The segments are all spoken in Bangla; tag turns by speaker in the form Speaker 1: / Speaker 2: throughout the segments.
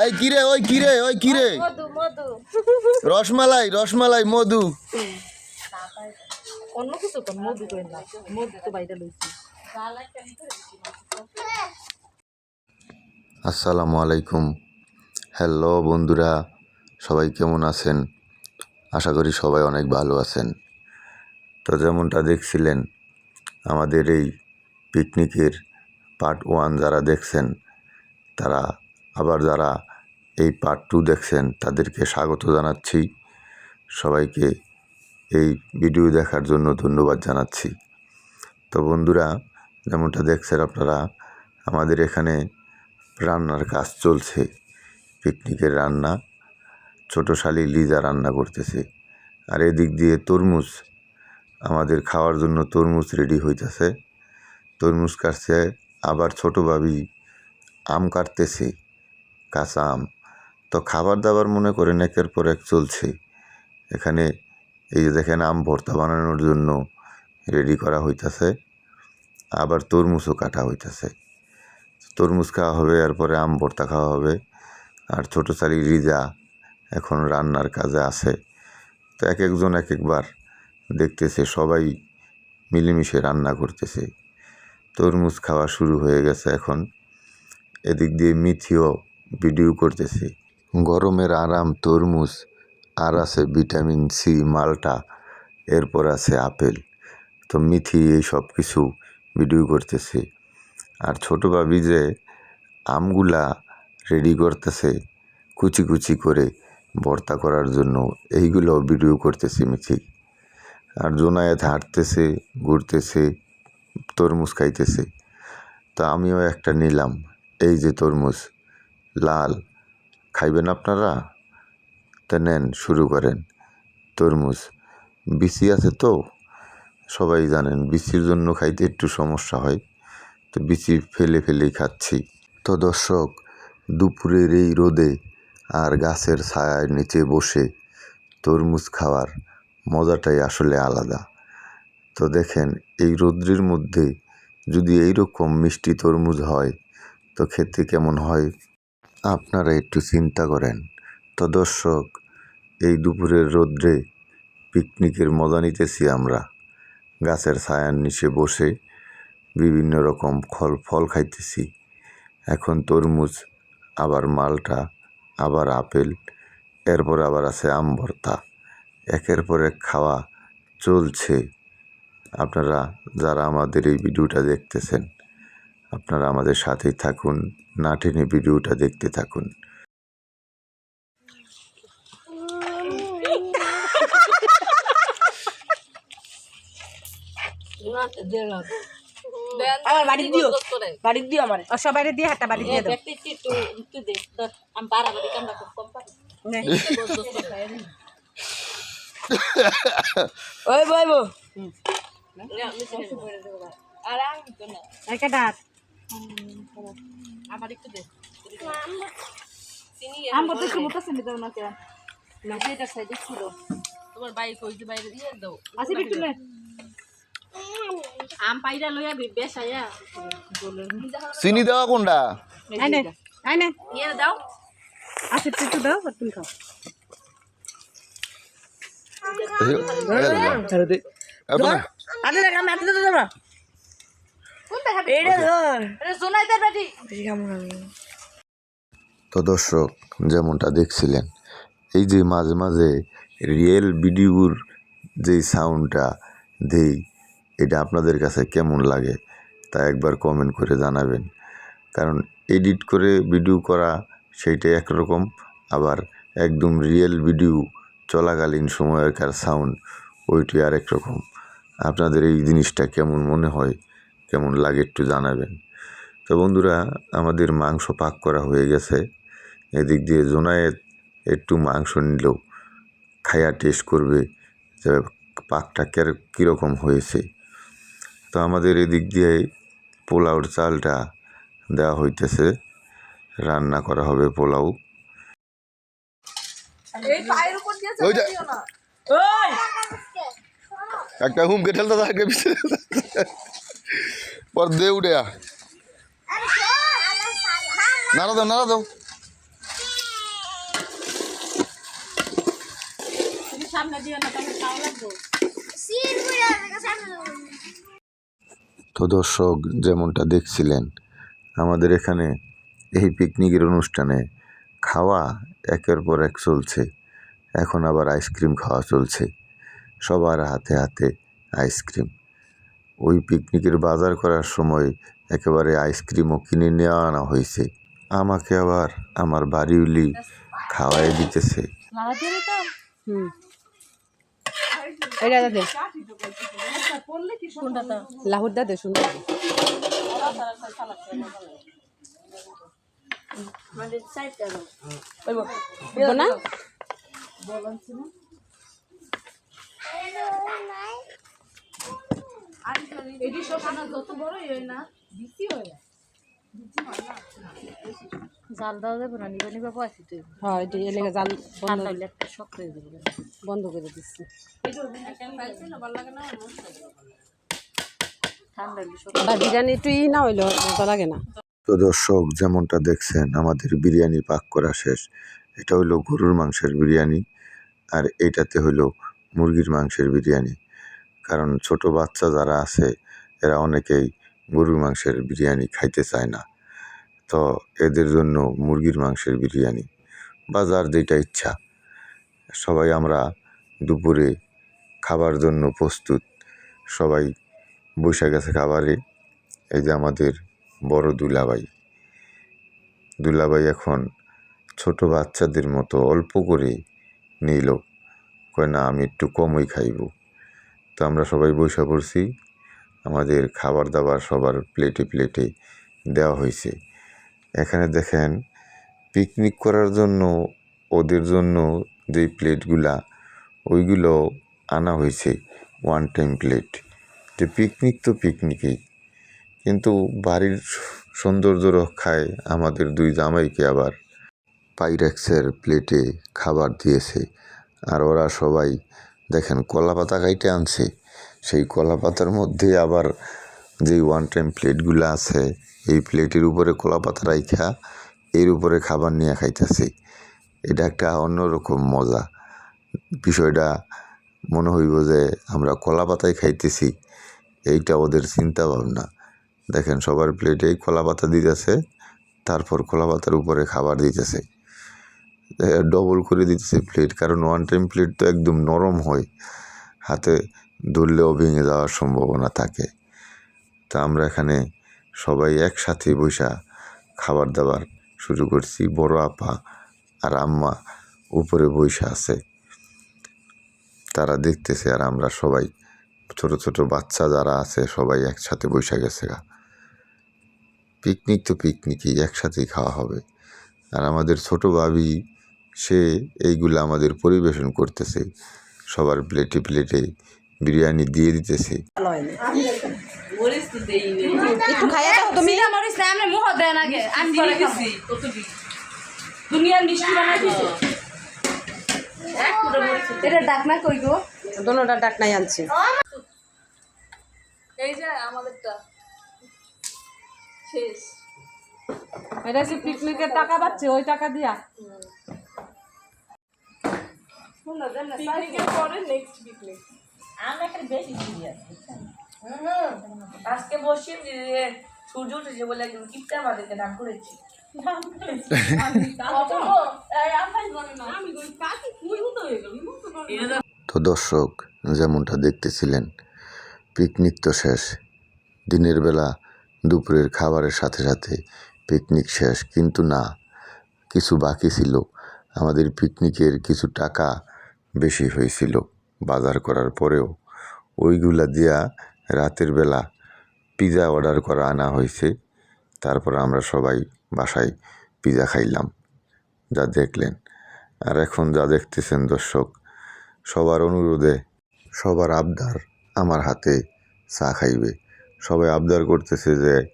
Speaker 1: এই কিরে ওই কিরে ওই কিরে রসমালাই রসমালাই মধু।
Speaker 2: অন্য কিছু তো মধু করে না মধু তো বাইরে লইছি।
Speaker 1: আসসালামু আলাইকুম। হ্যালো বন্ধুরা সবাই কেমন আছেন? আশা করি সবাই অনেক ভালো আছেন। তো যেমনটা দেখছিলেন আমাদের এই পিকনিকের পার্ট ওয়ান যারা দেখছেন তারা আবার যারা এই পার্ট টু দেখছেন, তাদেরকে স্বাগত জানাচ্ছি। সবাইকে এই ভিডিও দেখার জন্য ধন্যবাদ জানাচ্ছি। তো বন্ধুরা, যেমনটা দেখছেন আপনারা, আমাদের এখানে রান্নার কাজ চলছে। পিকনিকের রান্না, ছোটো শালি লিজা রান্না করতেছে। আর এদিক দিয়ে তরমুজ, আমাদের খাওয়ার জন্য তরমুজ রেডি হইতেছে। তরমুজ কাটছে, আবার ছোটো ভাবি আম কাটতেছে। কাঁচা আম তো খাবার দাবার মনে করেন একের পর এক চলছে। এখানে এই যে দেখেন আম ভর্তা বানানোর জন্য রেডি করা হইতাছে। আবার তরমুজও কাটা হইতাছে। তরমুজ খাওয়া হবে, এরপরে আম ভর্তা খাওয়া হবে। আর ছোটো চালি রিজা এখন রান্নার কাজে আছে। তো এক একজন এক একবার দেখতেছে, সবাই মিলেমিশে রান্না করতেছে। তরমুজ খাওয়া শুরু হয়ে গেছে এখন। এদিক দিয়ে মিথিও ভিডিও করতেছি। গরমের আরাম তরমুজ, আর আছে ভিটামিন সি, মালটা, এরপর আছে আপেল। তো মিথি এই সব কিছু ভিডিও করতেছে। আর ছোটো ভাবি যে আমগুলা রেডি করতেছে, কুচি কুচি করে ভর্তা করার জন্য এইগুলো ভিডিও করতেছি মিথি। আর জোনায়েত হাঁটতেছে, ঘুরতেছে, তরমুজ খাইতেছে। তো আমিও একটা নিলাম, এই যে তরমুজ। লাল। খাইবেন আপনারা? তা নেন, শুরু করেন। তরমুজ। বিসি আছে তো? সবাই জানেন, বিসির জন্য খাইতে একটু সমস্যা হয়। তো বিচি ফেলে ফেলেই খাচ্ছি। তো দর্শক, দুপুরের এই রোদে আর গাছের ছায়ার নিচে বসে তরমুজ খাওয়ার মজাটাই আসলে আলাদা। তো দেখেন, এই রৌদ্রের মধ্যে যদি এই রকম মিষ্টি তরমুজ হয়, তো খেতে কেমন হয়? আপনারা একটু চিন্তা করেন। তো দর্শক, এই দুপুরের রৌদ্রে পিকনিকের মজা নিতেছি আমরা। গাছের ছায়ার নিচে বসে বিভিন্ন রকম ফল ফল খাইতেছি। এখন তরমুজ, আবার মালটা, আবার আপেল, এরপর আবার আছে আম ভর্তা। একের পর এক খাওয়া চলছে। আপনারা, যারা আমাদের এই ভিডিওটা দেখতেছেন আপনারা আমাদের সাথেই থাকুন না টেনে ভিডিওটা দেখতে থাকুন।
Speaker 3: আমার বাড়ি দিও। বাড়ি দিও আমার।
Speaker 2: সবাই দিয়ে হাঁটা বাড়ি দিয়ে দাও। নে।
Speaker 3: ওই বই বো
Speaker 2: একটা ডাক
Speaker 3: আমার একটু দে।
Speaker 2: আম বলতে শুভ তো চিনি দাও না কে
Speaker 3: না এটা সাইডে ছিল। তোমার বাইক ওই যে বাইরে দিয়ে দাও।
Speaker 2: আসি বিট্টু নে
Speaker 3: আম পাইরা লইয়া বেশ আয়া।
Speaker 1: চিনি দেওয়া কোনটা?
Speaker 3: ইয়ে দাও।
Speaker 2: আসি দাও তুমি খাও।
Speaker 3: আদে দেখ আমি আদে দাও না এইটা ধর এটা সোনাইতে বেটি
Speaker 1: তো দর্শক যেমনটা দেখছিলেন এই যে মাঝে মাঝে রিয়েল ভিডিওর যে সাউন্ডটা দেই এটা আপনাদের কাছে কেমন লাগে তা একবার কমেন্ট করে জানাবেন। কারণ এডিট করে ভিডিও করা সেইটা একরকম। আবার একদম রিয়েল ভিডিও চলাকালীন সময়কার সাউন্ড ওইটি আরেক রকম। আপনাদের এই জিনিসটা কেমন মনে হয় কেমন লাগে একটু জানাবেন। তো বন্ধুরা আমাদের মাংস পাক করা হয়ে গেছে। এদিক দিয়ে জোনায়েত একটু মাংস নিল খায়া টেস্ট করবে যে পাকটা কের- কীরকম হয়েছে। তো আমাদের এদিক দিয়ে পোলাওর চালটা দেওয়া হইতেছে। রান্না করা হবে পোলাও। একটা হুমকে ঠেলতে থাকে পর দে উঠে নাড়া দাও নাড়া দাও। তো দর্শক যেমনটা দেখছিলেন আমাদের এখানে এই পিকনিকের অনুষ্ঠানে খাওয়া একের পর এক চলছে। এখন আবার আইসক্রিম খাওয়া চলছে। সবার হাতে হাতে আইসক্রিম ওই পিকনিকের বাজার করার সময় একেবারে আইসক্রিমও কিনে নেওয়া আনা হয়েছে। আমাকে আবার আমার বাড়িউলি খাওয়াই দিতেছে।
Speaker 2: এটা লাহুর দা দে সুন্দর বলব না
Speaker 4: জাল দাও যাবে না নিবা নিবা পাইছি তুই
Speaker 2: হ্যাঁ এটা এলাকা জাল বন্ধ
Speaker 4: ঠান্ডা হইলে একটা শক্ত হয়ে যাবে।
Speaker 2: বন্ধ করে দিচ্ছি। বিরিয়ানি একটু ই না হইল মজা লাগে না।
Speaker 1: তো দর্শক যেমনটা দেখছেন আমাদের বিরিয়ানি পাক করা শেষ। এটা হলো গরুর মাংসের বিরিয়ানি আর এটাতে হলো মুরগির মাংসের বিরিয়ানি। কারণ ছোট বাচ্চা যারা আছে, এরা অনেকেই গরুর মাংসের বিরিয়ানি খাইতে চায় না। তো এদের জন্য মুরগির মাংসের বিরিয়ানি বা যার যেটা ইচ্ছা। সবাই আমরা দুপুরে খাবার জন্য প্রস্তুত। সবাই বসে গেছে খাবারে। এই যে আমাদের বড় দুলাভাই। দুলাভাই এখন ছোট বাচ্চাদের মতো অল্প করে নিল। কয়, না, আমি একটু কমই খাইব। তো আমরা সবাই বসে পড়ছি। আমাদের খাবার দাবার সবার প্লেটে প্লেটে দেওয়া হয়েছে। এখানে দেখেন পিকনিক করার জন্য, ওদের জন্য যেই প্লেটগুলা, ওইগুলো আনা হয়েছে ওয়ান টাইম প্লেট যে পিকনিক তো পিকনিকই কিন্তু বাড়ির সৌন্দর্য রক্ষায় আমাদের দুই জামাইকে আবার পাইরেক্সের প্লেটে খাবার দিয়েছে। আর ওরা সবাই দেখেন, কলা পাতা কাইটে আনছে। সেই কলা পাতার মধ্যে আবার যেই ওয়ান টাইম প্লেটগুলো আছে, এই প্লেটের উপরে কলা পাতা রাইখা, এর উপরে খাবার নিয়ে খাইতেছে। এটা একটা অন্যরকম মজা। বিষয়টা মনে হইব যে আমরা কলা পাতায় খাইতেছি, এইটা ওদের চিন্তা ভাবনা দেখেন, সবার প্লেটেই কলা পাতা দিতেছে, তারপর কলা পাতার উপরে খাবার দিতেছে। ডবল করে দিতেছে প্লেট কারণ ওয়ান টাইম প্লেট তো একদম নরম হয়। হাতে ধরলেও ভেঙে যাওয়ার সম্ভাবনা থাকে। তা আমরা এখানে সবাই একসাথে বৈশা খাবার দাবার শুরু করছি, বড় আপা আর আম্মা উপরে বৈশা আছে। তারা দেখতেছে আর আমরা সবাই, ছোট ছোট বাচ্চা যারা আছে সবাই একসাথে বৈশা গেছে পিকনিক তো পিকনিকই একসাথেই খাওয়া হবে। আর আমাদের ছোট ভাবি সে এইগুলো আমাদের পরিবেশন করতেছে। সবার প্লেটে প্লেটে বিরিয়ানি দিয়ে দিতেছে।
Speaker 2: একটু খাইয়া দাও তুমি।
Speaker 3: মরিস না মুহ দেন আগে। আমি পরে খাব। দুনিয়ার মিষ্টি বানাই দিছে। এটা ডাকনা কই গো?
Speaker 2: দোনোটা ডাক আনছি।
Speaker 3: এই যে আমাদেরটা। শেষ।
Speaker 2: এটা পিকনিকের টাকা পাচ্ছে ওই টাকা দিয়া।
Speaker 3: পিকনিকের পরে নেক্সট পিকনিক আমরা এখানে বেশি সিরিয়াস আজকে বসে যে সূর্য উঠেছে বলে একদম কিপটা আমাদেরকে ডাক করেছি।
Speaker 1: তো দর্শক যেমনটা দেখতেছিলেন পিকনিক তো শেষ। দিনের বেলা দুপুরের খাবারের সাথে সাথে পিকনিক শেষ। কিন্তু না কিছু বাকি ছিল। আমাদের পিকনিকের কিছু টাকা বেশি হয়েছিল। বাজার করার পরেও ওইগুলা দিয়া রাতের বেলা পিৎজা অর্ডার করা আনা হয়েছে। তারপর আমরা সবাই বাসায় পিৎজা খাইলাম। যা দেখলেন। আর এখন যা দেখতেছেন দর্শক, সবার অনুরোধে সবার আবদার আমার হাতে চা খাইবে। সবাই আবদার করতেছে যে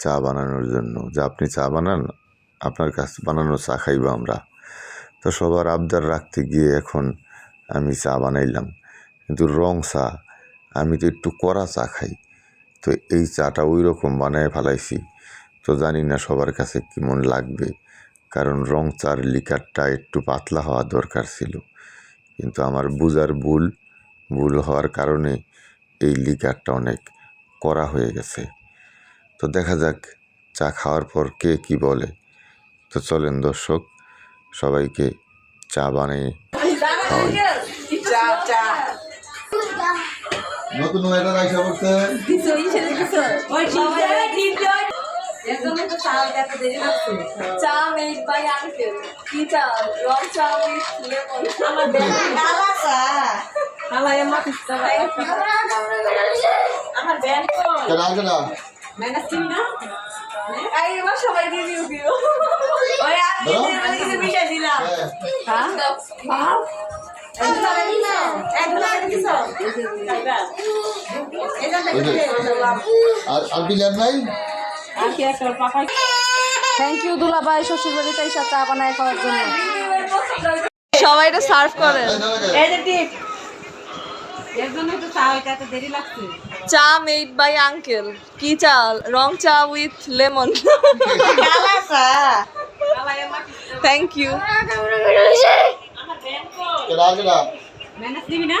Speaker 1: চা বানানোর জন্য। যে আপনি চা বানান, আপনার কাছ বানানো চা খাইব আমরা। তো সবার আবদার রাখতে গিয়ে এখন আমি চা বানাইলাম। কিন্তু রং চা, আমি তো একটু কড়া চা খাই। তো এই চাটা ওই রকম বানায় ফেলাইছি। তো জানি না সবার কাছে কেমন লাগবে। কারণ রং চার লিকারটা একটু পাতলা হওয়া দরকার ছিল। কিন্তু আমার বুজার ভুল ভুল হওয়ার কারণে এই লিকারটা অনেক করা হয়ে গেছে। তো দেখা যাক চা খাওয়ার পর কে কি বলে। তো চলেন দর্শক, সবাইকে চা বানিয়ে খাওয়াই। নতুন এটা রাইসা করতে
Speaker 3: চা কি চা রং চা আমার কালা চা
Speaker 2: আমার পিস্তা ভাই
Speaker 3: আমার ব্যান্ড
Speaker 1: কেডা কেডা
Speaker 2: ম্যানেজ চিনি না?
Speaker 3: এই এবার সবাই রিভিউ দিও ওই আমি
Speaker 1: ধরো।
Speaker 3: নিজের দিলাম
Speaker 2: হ্যাঁ।
Speaker 3: কিছু এটা
Speaker 1: আর নাই
Speaker 4: থ্যাংক ইউ দুলা ভাই শ্বশুর বাড়িতে এসে চা বানায় খাওয়ার জন্য।
Speaker 3: সবাই এটা সার্ভ করেন এই যে টিপ।
Speaker 2: এর জন্য তো চা হইতে এত দেরি লাগছে।
Speaker 3: চা মেড বাই আঙ্কেল কি চা? রং চা উইথ লেমন থ্যাংক ইউ
Speaker 1: কেডা কেডা
Speaker 2: ম্যানেজ দিবি না?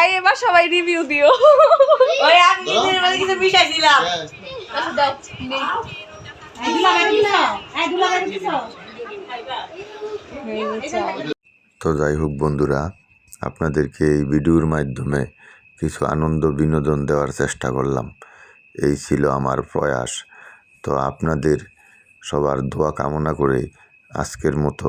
Speaker 3: এই এবার সবাই রিভিউ দিও। ওই আমি নিজের মানে কিছু বিষয় দিলাম
Speaker 2: এই দুলা ভাই দিছো এই দুলা ভাই দিছো
Speaker 1: তো যাই হোক বন্ধুরা আপনাদেরকে এই ভিডিওর মাধ্যমে কিছু আনন্দ বিনোদন দেওয়ার চেষ্টা করলাম। এই ছিল আমার প্রয়াস। তো আপনাদের সবার দোয়া কামনা করে আজকের মতো